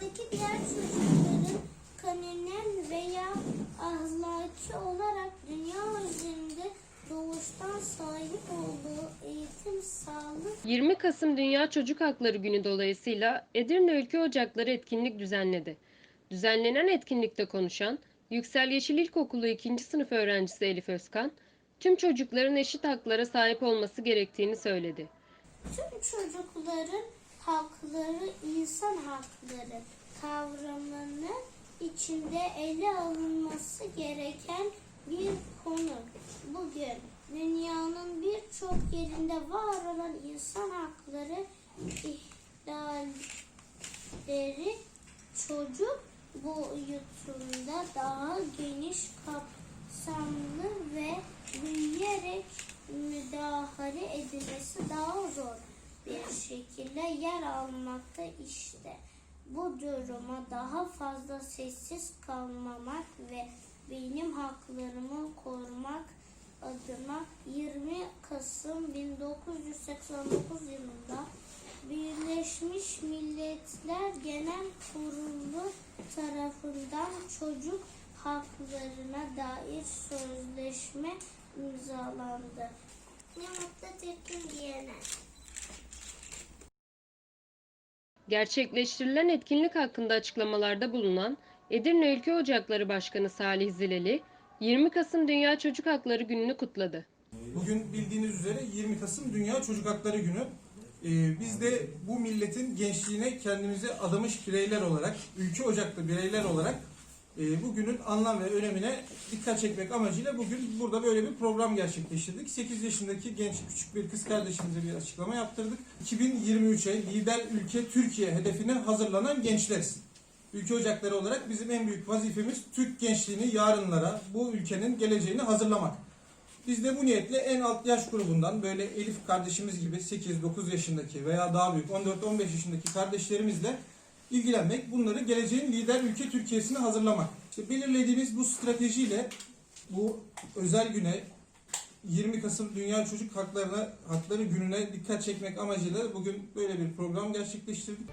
dünyadaki diğer çocukların kanunen veya ahlaki olarak dünya üzerinde doğuştan sahip olduğu eğitim, sağlık 20 Kasım Dünya Çocuk Hakları Günü dolayısıyla Edirne Ülke Ocakları etkinlik düzenledi. Düzenlenen etkinlikte konuşan Yüksel Yeşil İlkokulu 2. sınıf öğrencisi Elif Özkan, tüm çocukların eşit haklara sahip olması gerektiğini söyledi. tüm çocukların hakları insan hakları kavramını içinde ele alınması gereken bir konu. Bugün dünyanın birçok yerinde var olan insan hakları ihlalleri çocuk boyutunda daha geniş kapsamlı ve büyüyerek müdahale edilmesi daha zor bir şekilde yer almakta işte. Bu duruma daha fazla sessiz kalmamak ve benim haklarımı korumak adına 20 Kasım 1989 yılında Birleşmiş Milletler Genel Kurulu tarafından çocuk haklarına dair sözleşme imzalandı. Ne mutlu Türk'üm diyene. Gerçekleştirilen etkinlik hakkında açıklamalarda bulunan Edirne Ülke Ocakları Başkanı Salih Zileli, 20 Kasım Dünya Çocuk Hakları Günü'nü kutladı. Bugün bildiğiniz üzere 20 Kasım Dünya Çocuk Hakları Günü. Ee, biz de bu milletin gençliğine kendimizi adamış bireyler olarak, ülke ocaklı bireyler olarak bugünün anlam ve önemine dikkat çekmek amacıyla bugün burada böyle bir program gerçekleştirdik. 8 yaşındaki genç küçük bir kız kardeşimize bir açıklama yaptırdık. 2023'e lider ülke Türkiye hedefine hazırlanan gençleriz. Ülke ocakları olarak bizim en büyük vazifemiz Türk gençliğini yarınlara, bu ülkenin geleceğini hazırlamak. Biz de bu niyetle en alt yaş grubundan böyle Elif kardeşimiz gibi 8-9 yaşındaki veya daha büyük 14-15 yaşındaki kardeşlerimizle ilgilenmek, bunları geleceğin lider ülke Türkiye'sini hazırlamak. İşte belirlediğimiz bu stratejiyle bu özel güne 20 Kasım Dünya Çocuk Haklarına Hakları Günü'ne dikkat çekmek amacıyla bugün böyle bir program gerçekleştirdik.